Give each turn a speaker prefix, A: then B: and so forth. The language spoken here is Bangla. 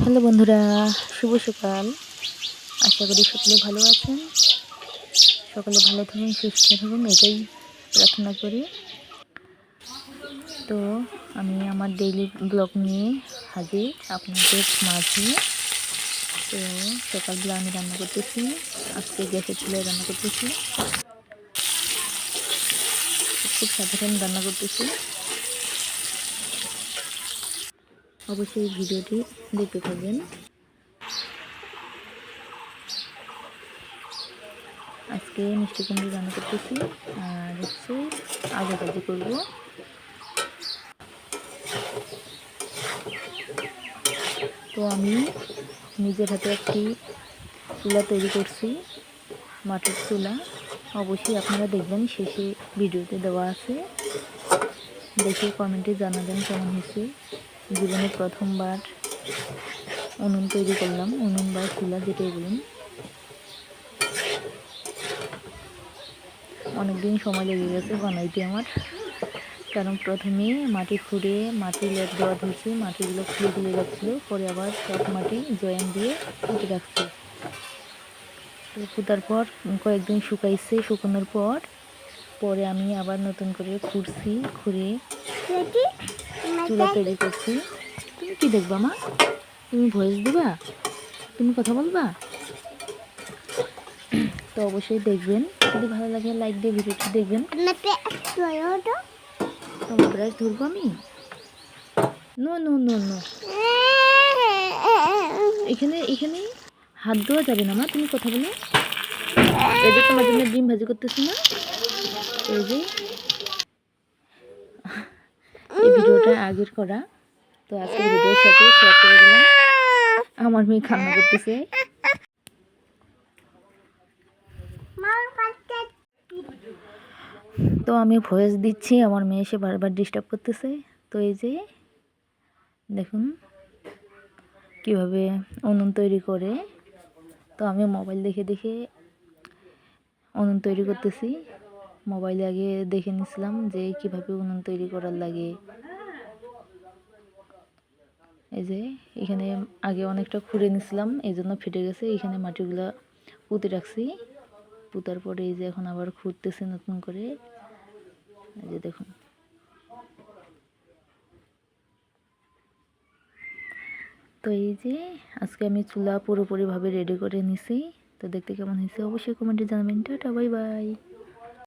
A: হ্যালো বন্ধুরা, শুভ সকাল। আশা করি সকলে ভালো আছেন। সকলে ভালো থাকুন, সুস্থ থাকুন, এটাই প্রার্থনা করি। তো আমি আমার ডেইলি ব্লগ নিয়ে হাজির আপনাদের মাঝে। তো সকালবেলা আমি রান্না করতেছি, আজকে গ্যাসের চুলায় রান্না করতেছি। খুব সাধারণ রান্না করতেছি। অবশ্যই ভিডিওটি দেখতে থাকবেন। আজকে মিষ্টি কুমড়ি রান্না করতেছি, আর হচ্ছে আলু ভাজি করব। তো আমি নিজের হাতে একটি চুলা তৈরি করছি, মাটির চুলা। অবশ্যই আপনারা দেখবেন শেষে ভিডিওতে দেওয়া আছে। দেখে কমেন্টে জানাবেন কেমন হয়েছে। জীবনে প্রথমবার উনুন তৈরি করলাম। উনুন বা চুলা যেটাই বলুন। অনেকদিন সময় লেগে গেছে বানাইতে আমার। কারণ প্রথমে মাটি খুঁড়ে, মাটি লেপ দেওয়া ধরছে, মাটিগুলো খুলে খুলে যাচ্ছিল পরে আবার সব মাটি জয়েন দিয়ে পুঁতে রাখছে। পুঁতার পর কয়েকদিন শুকাইছে, শুকানোর পর, পরে আমি আবার নতুন করে খুঁড়ছি, খুঁড়ে চুলা তৈরি করছি তুমি কি দেখবা মা? তুমি ভয়েস দিবা? তুমি কথা বলবা? তো অবশ্যই দেখবেন। যদি ভালো লাগে লাইক দিয়ে ভিডিওটি দেখবেন। তোমার ব্রাশ ধরবো আমি? নো নো নো নো এখানে এখানে হাত ধোয়া যাবে না মা। তুমি কথা বলো। এই যে তোমার জন্য ডিম ভাজি করতেছি না। এই যে এই ভিডিওটা আগের করা। তো আজকে ভিডিওর সাথে শেয়ার করে দিলাম। আমার মেয়ে খান্না করতেছে। তো আমি ভয়েস দিচ্ছি, আমার মেয়ে এসে বারবার ডিস্টার্ব করতেছে। তো এই যে, দেখুন কীভাবে উনুন তৈরি করে। তো আমি মোবাইল দেখে দেখে উনুন তৈরি করতেছি। মোবাইলে আগে দেখে নিছিলাম যে কীভাবে উনুন তৈরি করার লাগে। এই যে এখানে আগে অনেকটা খুঁড়ে নিছিলাম, এই জন্য ফেটে গেছে। এখানে মাটিগুলা পুঁতে রাখছি। পুঁতার পরে এই যে এখন আবার খুঁড়তেছে নতুন করে। এই যে দেখুন। তো এই যে আজকে আমি চুলা পুরোপুরিভাবে রেডি করে নিছি। তো দেখতে কেমন হয়েছে অবশ্যই কমেন্টে জানাবেন। টাটা, বাই বাই।